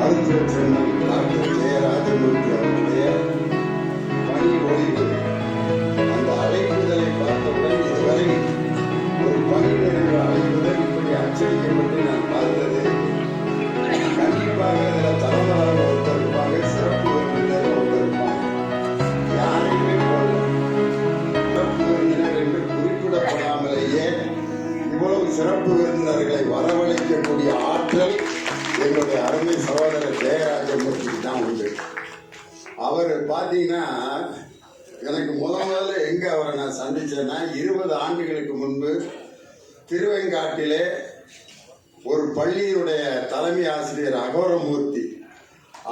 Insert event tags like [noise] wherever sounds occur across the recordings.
மருத்துவர் டாக்டர் ஜெயராஜமூர்த்தி பணி அந்த அழைப்புதலை பார்த்தவுடன் இதுவரை ஒரு பணி நிறைவு அழைப்புதல் இப்படி அச்சடிக்கப்பட்டு நான் பார்த்தது கண்டிப்பாக அதில் தலைவராக ஒருத்தர் இருப்பாங்க சிறப்பு விருந்தினர் ஒருத்தர் இருப்பாங்க யாரையுமே போல சிறப்பு விருந்தினர் என்று குறிப்பிடப்படாமலேயே இவ்வளவு சிறப்பு விருந்தினர்களை வரவழைக்கக்கூடிய ஆற்றல் என்னுடைய அருமை சகோதரர் ஜெயராஜமூர்த்திக்கு தான் உண்டு. அவர் பார்த்தீங்கன்னா எனக்கு முத முதல்ல எங்கே அவரை நான் சந்திச்சேன்னா இருபது ஆண்டுகளுக்கு முன்பு திருவெங்காட்டிலே ஒரு பள்ளியினுடைய தலைமை ஆசிரியர் அகோரமூர்த்தி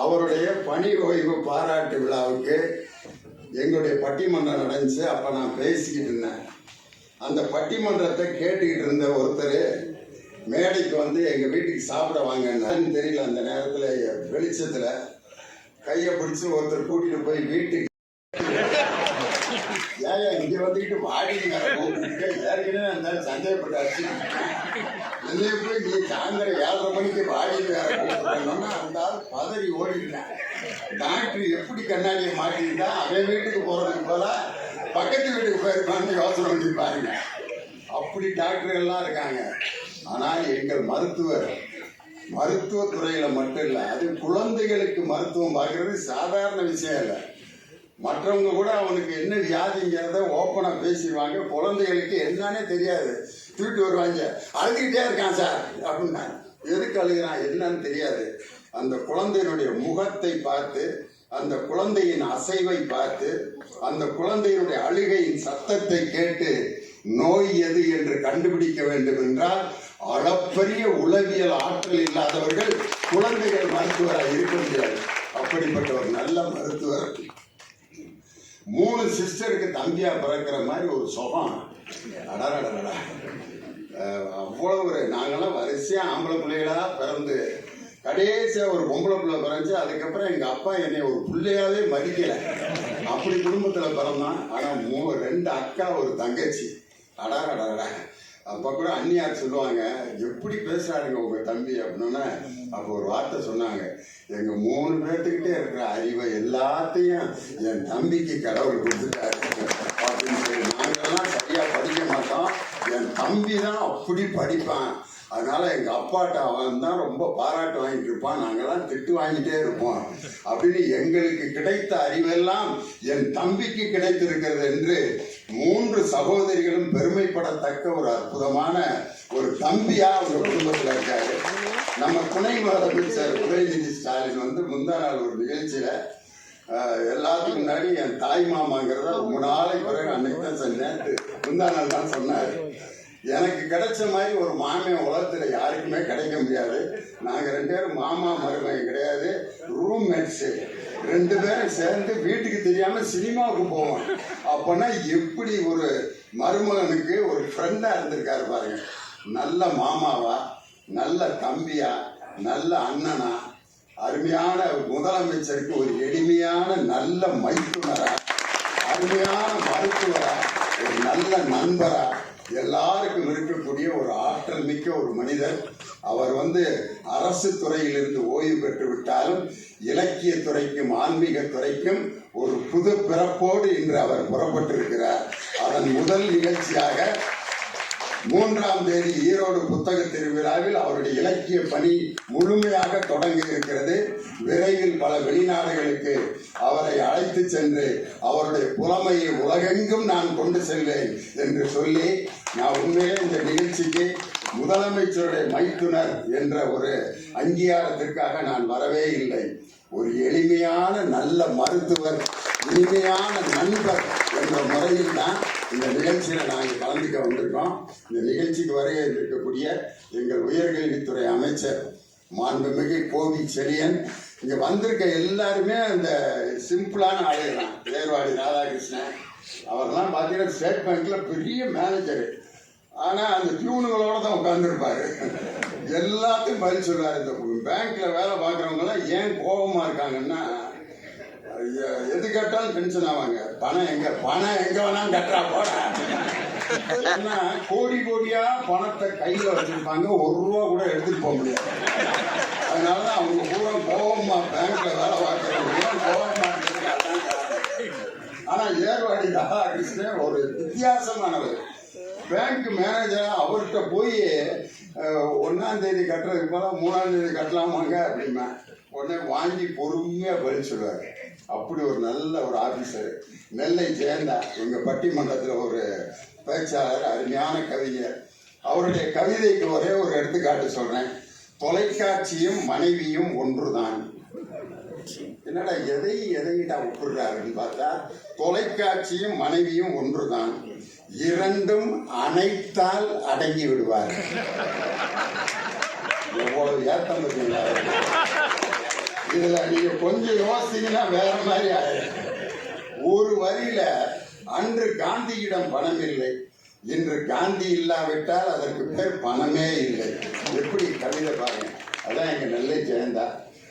அவருடைய பணி ஓய்வு பாராட்டு விழாவுக்கு எங்களுடைய பட்டிமன்றம் நடந்துச்சு. அப்போ நான் பேசிக்கிட்டு இருந்தேன். அந்த பட்டிமன்றத்தை கேட்டுக்கிட்டு இருந்த ஒருத்தர் மேடைக்கு வந்து எங்கள் வீட்டுக்கு சாப்பிட வாங்கன்னு. தெரியல அந்த நேரத்தில் வெளிச்சத்தில் கையை பிடிச்சி ஒருத்தர் கூட்டிட்டு போய் வீட்டுக்கு [laughs] ஏன் இங்க வந்துக்கிட்டு வாடிங்க ஏற்கனவே அந்த சந்தேகப்பட்டாச்சு. என்னைய போய் நீ சாயந்தரம் ஏழரை மணிக்கு வாடி வேற கூப்பிட்டோம்னா அந்த ஆள் பதறி ஓடிட்டேன் டாக்டர் எப்படி கண்ணாடியை மாட்டிக்கிட்டா அவன் வீட்டுக்கு போறதுக்கு போல பக்கத்து வீட்டுக்கு போயிருப்பான்னு யோசனை பண்ணி பாருங்க. அப்படி டாக்டர் எல்லாம் இருக்காங்க. ஆனா எங்கள் மருத்துவர் மருத்துவத்துறையில மட்டும் இல்லை அது குழந்தைகளுக்கு மருத்துவம் பார்க்கறது சாதாரண விஷயம் இல்லை. மற்றவங்க கூட அவனுக்கு என்ன வியாதிங்கிறத ஓப்பனா பேசிடுவாங்க. குழந்தைகளுக்கு என்னன்னே தெரியாது. தூக்கிட்டு வருவாங்க. அழுதுகிட்டே இருக்கான் சார் அப்படின்னா எதுக்கு அழுகிறான்? என்னன்னு தெரியாது. அந்த குழந்தையினுடைய முகத்தை பார்த்து அந்த குழந்தையின் அசைவை பார்த்து அந்த குழந்தையினுடைய அழுகையின் சத்தத்தை கேட்டு நோய் எது என்று கண்டுபிடிக்க வேண்டும் என்றால் அளப்பரிய உளவியல் ஆற்றல் இல்லாதவர்கள் குழந்தைகள் மருத்துவராக இருக்க முடியாது. அப்படிப்பட்ட ஒரு நல்ல மருத்துவர். மூணு சிஸ்டருக்கு தம்பியா பிறக்கிற மாதிரி ஒரு சுகம். அடடடடா அஹ் அவ்வளவு ஒரு நாங்களாம் வரிசையா ஆம்பளை பிள்ளைகளா பிறந்து கடைசியா ஒரு பொம்பளை பிள்ளை பிறந்துச்சு அதுக்கப்புறம் எங்க அப்பா என்னை ஒரு பிள்ளையாவே மதிக்கல. அப்படி குடும்பத்துல பிறந்தான். ஆனா மூ ரெண்டு அக்கா ஒரு தங்கச்சி. அடாரடா அப்ப கூட அண்ணியார் சொல்லுவாங்க எப்படி பேசுறாருங்க உங்க தம்பி? அப்படின்னா அப்ப ஒரு வார்த்தை சொன்னாங்க. எங்க மூணு பேர்த்துக்கிட்டே இருக்கிற அறிவை எல்லாத்தையும் என் தம்பிக்கு கடவுள் கொடுத்துட்டாரு. அப்படின்னு சொல்லி நாங்கெல்லாம் சரியா படிக்க மாட்டோம். என் தம்பி தான் அப்படி படிப்பான். அதனால எங்க அப்பாட்ட அவன் தான் ரொம்ப பாராட்டு வாங்கிட்டு இருப்பான் நாங்கெல்லாம் திட்டு வாங்கிட்டே இருப்போம். அப்படின்னு எங்களுக்கு கிடைத்த அறிவெல்லாம் என் தம்பிக்கு கிடைத்திருக்கிறது என்று மூன்று சகோதரிகளும் பெருமைப்படத்தக்க ஒரு அற்புதமான ஒரு தம்பியா அவங்க குடும்பத்தில் இருக்காரு. நம்ம துணை முதலமைச்சர் உதயநிதி ஸ்டாலின் வந்து முந்தா நாள் ஒரு நிகழ்ச்சியில எல்லாத்துக்கும் முன்னாடி என் தாய் மாமாங்கிறத ரொம்ப நாளைக்கு பிறகு அன்னைக்கு தான் சொன்னேன் முந்தா நாள் தான் சொன்னாரு. எனக்கு கிடைச்ச மாதிரி ஒரு மாமியார் உலகத்துல யாருக்குமே கிடைக்க முடியாது. நாங்க ரெண்டு பேரும் மாமா மருமகன் கிடையாது ரூம்மேட்ஸ் ரெண்டு பேரும் சேர்ந்து வீட்டுக்கு தெரியாம சினிமாவுக்கு போவோம். அப்பனா எப்படி ஒரு மருமகனுக்கு ஒரு ஃப்ரெண்டா இருந்திருக்காரு பாருங்க. நல்ல மாமாவா நல்ல தம்பியா நல்ல அண்ணனா அருமையான முதலமைச்சருக்கு ஒரு எளிமையான நல்ல மைத்துனரா அருமையான மருத்துவரா ஒரு நல்ல நண்பரா எல்லாருக்கும் இருக்கக்கூடிய ஒரு ஆற்றல் மிக்க ஒரு மனிதர். அவர் வந்து அரசு துறையிலிருந்து ஓய்வு பெற்று விட்டாலும் இலக்கிய துறைக்கும் ஆன்மீக துறைக்கும் ஒரு புது பிறப்போடு இன்று அவர் புறப்பட்டிருக்கிறார். அதன் முதல் நிகழ்ச்சியாக மூன்றாம் தேதி ஈரோடு புத்தக திருவிழாவில் அவருடைய இலக்கிய பணி முழுமையாக தொடங்கி இருக்கிறது. விரைவில் பல வெளிநாடுகளுக்கு அவரை அழைத்து சென்று அவருடைய புலமையை உலகெங்கும் நான் கொண்டு செல்வேன் என்று சொல்லி நான் உண்மையிலே இந்த நிகழ்ச்சிக்கு முதலமைச்சருடைய மைத்துனர் என்ற ஒரு அங்கீகாரத்திற்காக நான் வரவே இல்லை. ஒரு எளிமையான நல்ல மருத்துவர் இனிமையான நண்பர் என்ற முறையில் தான் இந்த நிகழ்ச்சியில் நாங்கள் கலந்துக்க வந்திருக்கோம். இந்த நிகழ்ச்சிக்கு வரைய இருக்கக்கூடிய எங்கள் உயர்கல்வித்துறை அமைச்சர் மாண்புமிகு கோவி செழியன். இங்கே வந்திருக்க எல்லாருமே அந்த சிம்பிளான ஆளுகிறான் தான் ஏர்வாடி ராதாகிருஷ்ணன் அவர்லாம் பார்த்தீங்கன்னா ஸ்டேட் பேங்க்ல பெரிய மேனேஜர் ஆனால் அந்த டியூனுகளோட தான் உட்காந்துருப்பாரு எல்லாத்தையும் பதில் சொல்றாரு. இந்த பேங்க்ல வேலை பார்க்குறவங்கலாம் ஏன் கோபமா இருக்காங்கன்னா எது கேட்டாலும் டென்ஷன் ஆவாங்க. பணம் எங்க பணம் எங்க வேணாலும் கட்டுறா போட. ஏன்னா கோடி கோடியா பணத்தை கையில வச்சிருப்பாங்க. ஒரு ரூபா கூட எடுத்துட்டு போக முடியாது. அதனாலதான் அவங்க பூரா கோபமா பேங்க்ல வேலை பார்க்கறவங்க கோபமா ஆனா ஏர்வாடி ராதாகிருஷ்ணன் ஒரு வித்தியாசமானவர். பேங்க் மேனேஜரா அவர்கிட்ட போய் அஹ், தேதி கட்டுறதுக்கு போல மூணாம் தேதி கட்டலாமாங்க? அப்படின்னா உடனே வாங்கி பொறுமையா பதில் சொல்லுவார். அப்படி ஒரு நல்ல ஒரு ஆபீசர் நெல்லை ஜெயந்தா எங்க பட்டிமன்றத்துல ஒரு பேச்சாளர் அருமையான கவிஞர். அவருடைய கவிதைக்கு ஒரே ஒரு எடுத்துக்காட்டு சொல்றேன். தொலைக்காட்சியும் மனைவியும் ஒன்றுதான். என்னடா எதை எதையிடா ஒப்புறாருன்னு பார்த்தா தொலைக்காட்சியும் மனைவியும் ஒன்றுதான். இரண்டும் அனைத்தால் அடங்கி விடுவார். எவ்வளவு ஏத்தம் பார்த்தீங்களா? இதுல நீங்க கொஞ்சம் யோசிச்சீங்கன்னா வேற மாதிரி ஆயிடும் ஒரு வரியில அன்று காந்தியிடம் பணம் இல்லை. இன்று காந்தி இல்லாவிட்டால் அதற்கு பேர் பணமே இல்லை. எப்படி கவிதை பாருங்க. அதான் எங்க நெல்லை ஜெயந்தா.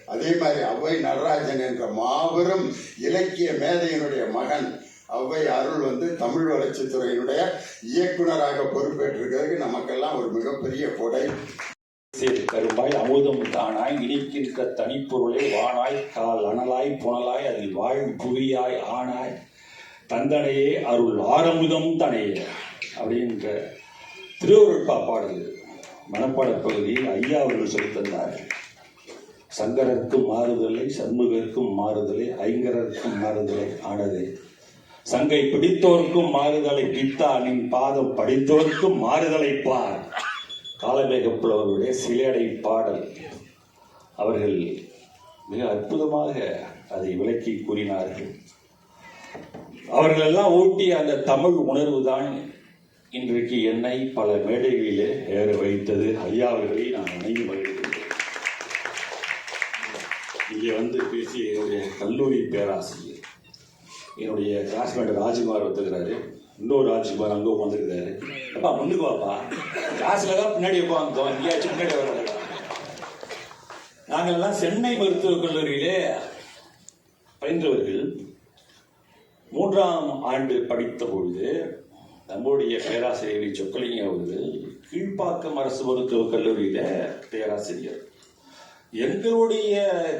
அதே மாதிரி அவ்வை நடராஜன் என்ற மாபெரும் இலக்கிய மேதையினுடைய மகன் அவ்வை அருள் வந்து தமிழ் வளர்ச்சித்துறையினுடைய இயக்குனராக பொறுப்பேற்றிருக்கிறதுக்கு நமக்கெல்லாம் ஒரு மிகப்பெரிய கொடை. சேர் கரும்பாய் அமுதம் தானாய் இனிக்கின்ற தனிப்பொருளை வானாய் கால் அனலாய் புனலாய் அதில் வாழ் புவியாய் ஆனாய் தந்தனையே அருள் ஆரமுதம் தனையே அப்படின்ற திருவருட்பா பாடல் மனப்பாடப் பகுதியில் ஐயா அவர்கள் சொல்லி தந்தார்கள். சங்கரருக்கும் மாறுதலை சண்முகருக்கும் மாறுதலை ஐங்கரருக்கும் மாறுதலை ஆனதே. சங்கை பிடித்தோர்க்கும் மாறுதலை பித்தா நின் பாதம் படித்தோர்க்கும் மாறுதலை பார். காலமேக புலவருடைய சிலையடை பாடல். அவர்கள் மிக அற்புதமாக அதை விளக்கி கூறினார்கள். அவர்கள் எல்லாம் ஊட்டிய அந்த தமிழ் உணர்வு தான் இன்றைக்கு என்னை பல மேடைகளிலே ஏற வைத்தது. ஐயா அவர்களை நான் நினைவு இங்கே வந்து பேசிய என்னுடைய கல்லூரி பேராசிரியர். என்னுடைய கிளாஸ்மேட் ராஜ்குமார் வந்துக்கிறாரு இன்னொரு ராஜ்குமார் அங்கே உட்காந்துருக்காரு அப்பா முன்னுக்கு வாப்பா. கிளாஸில் தான் பின்னாடி உட்காந்தோம் எங்கேயாச்சும் பின்னாடி வர நாங்கள்லாம் சென்னை மருத்துவக் கல்லூரியிலே பயின்றவர்கள். மூன்றாம் ஆண்டு படித்த பொழுது நம்முடைய பேராசிரியர் சொக்கலிங்க அவர்கள் கீழ்ப்பாக்கம் அரசு மருத்துவக் கல்லூரியில பேராசிரியர். எங்களுடைய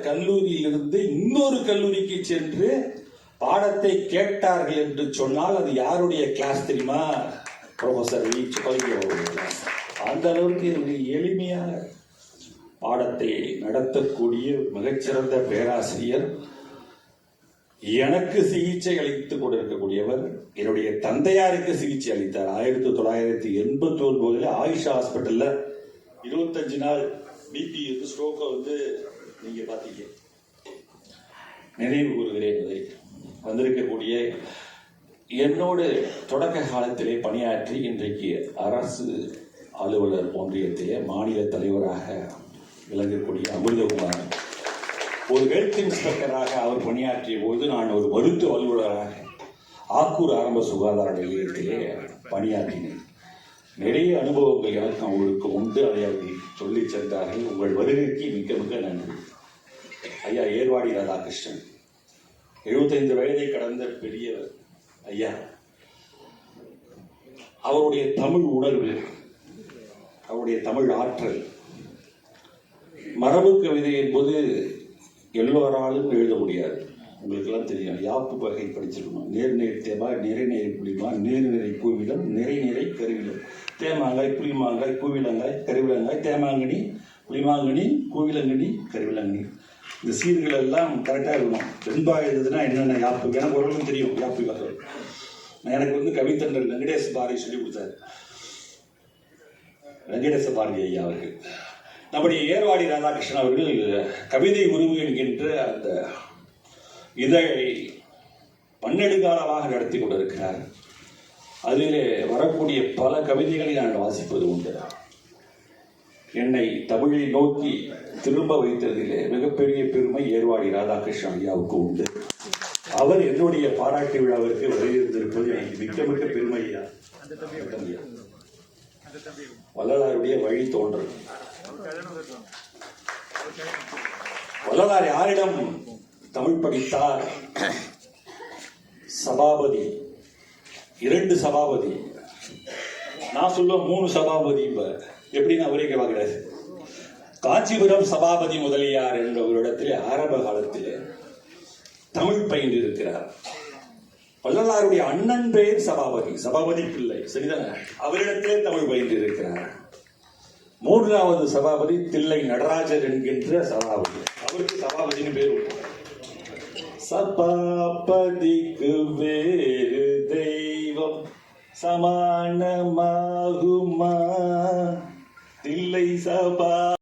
கல்லூரியிலிருந்து இன்னொரு கல்லூரிக்கு சென்று பாடத்தை கேட்டார்கள் என்று சொன்னால் அது யாருடைய கிளாஸ் தெரியுமா? ப்ரொஃபசர் வி அந்த அளவுக்கு என்னுடைய எளிமையாக பாடத்தை நடத்தக்கூடிய மிகச்சிறந்த பேராசிரியர் எனக்கு சிகிச்சை அளித்துக் கொண்டிருக்கக்கூடியவர் என்னுடைய தந்தையாருக்கு சிகிச்சை அளித்தார். ஆயிரத்தி தொள்ளாயிரத்தி எண்பத்தி ஒன்பதுல ஆயுஷ் ஹாஸ்பிட்டல்ல இருபத்தஞ்சு நாள் பிபி ஸ்ட்ரோக்கை வந்து நீங்க பாத்தீங்க நினைவு கூறுகிறேன் அதை வந்திருக்கக்கூடிய என்னோடு தொடக்க காலத்திலே பணியாற்றி இன்றைக்கு அரசு அலுவலர் ஒன்றியத்திலே மாநில தலைவராக விளங்கக்கூடிய அமிர்தகுமார். ஒரு ஹெல்த் இன்ஸ்பெக்டராக அவர் பணியாற்றிய போது நான் ஒரு மருத்துவ அலுவலராக ஆக்கூர் ஆரம்ப சுகாதார நிலையத்திலே பணியாற்றினேன். நிறைய அனுபவங்கள் எனக்கு அவங்களுக்கு உண்டு. அதை அவர்கள் சொல்லி சென்றார்கள். உங்கள் வருகைக்கு மிக்க மிக்க நன்றி. ஐயா ஏர்வாடி ராதாகிருஷ்ணன். எழுபத்தைந்து வயதை கடந்த பெரியவர். ஐயா அவருடைய தமிழ் உணர்வு அவருடைய தமிழ் ஆற்றல் மரபு கவிதை என்பது எல்லோராலும் எழுத முடியாது. உங்களுக்கெல்லாம் தெரியும். யாப்பு வகை படிச்சிருக்கணும். நேர் நேர் தேவா நிறை நேர் புலிமா நேர் நிறை பூவிடம் நிறை நிறை கருவிடம். தேமாங்காய் புளிமாங்காய் கூவிலங்காய் கருவிலங்காய் தேமாங்கனி புளிமாங்கனி கூவிலங்கனி கருவிலங்கனி. இந்த சீர்கள் எல்லாம் கரெக்டாக இருக்கணும். வெண்பா என்னென்ன யாப்பு? எனக்கு ஓரளவுக்கு தெரியும் யாப்பு வகைகள் எனக்கு வந்து கவித்தண்டர் வெங்கடேச பாரதி சொல்லி கொடுத்தாரு. வெங்கடேச பாரதி ஐயா அவர்கள். நம்முடைய ஏர்வாடி ராதாகிருஷ்ணன் அவர்கள் கவிதை உருவு என்கின்ற அந்த இதழை பன்னெடுகாலமாக நடத்தி கொண்டிருக்கிறார். அதிலே வரக்கூடிய பல கவிதைகளை நான் வாசிப்பது உண்டு. என்னை தமிழை நோக்கி திரும்ப வைத்ததிலே மிகப்பெரிய பெருமை ஏர்வாடி ராதாகிருஷ்ணன் ஐயாவுக்கு உண்டு. அவர் என்னுடைய பாராட்டு விழாவிற்கு வருகின்றிருப்பது எனக்கு மிக்க மிக்க பெருமையா வள்ளலாருடைய வழி தோன்றல். வள்ளலார் யாரிடம் தமிழ் படித்தார். சபாபதி. இரண்டு சபாபதி. நான் சொல்ல மூணு சபாபதி இப்ப. எப்படின்னு அவரே கேட்கிறாரு காஞ்சிபுரம் சபாபதி முதலியார் என்ற ஒரு இடத்திலே ஆரம்ப காலத்திலே தமிழ் பயின்று இருக்கிறார். வள்ளலாருடைய அண்ணன் பெயர் சபாபதி. சபாபதி பிள்ளை. சரிதானே? அவரிடத்திலே தமிழ் பயின்று இருக்கிறார். மூன்றாவது சபாபதி தில்லை நடராஜர் என்கின்ற சபாபதி. அவருக்கு சபாபதினு பேர் உண்டு. சபாபதிக்கு வேறு தெய்வம் சமானமாகுமா? தில்லை சபா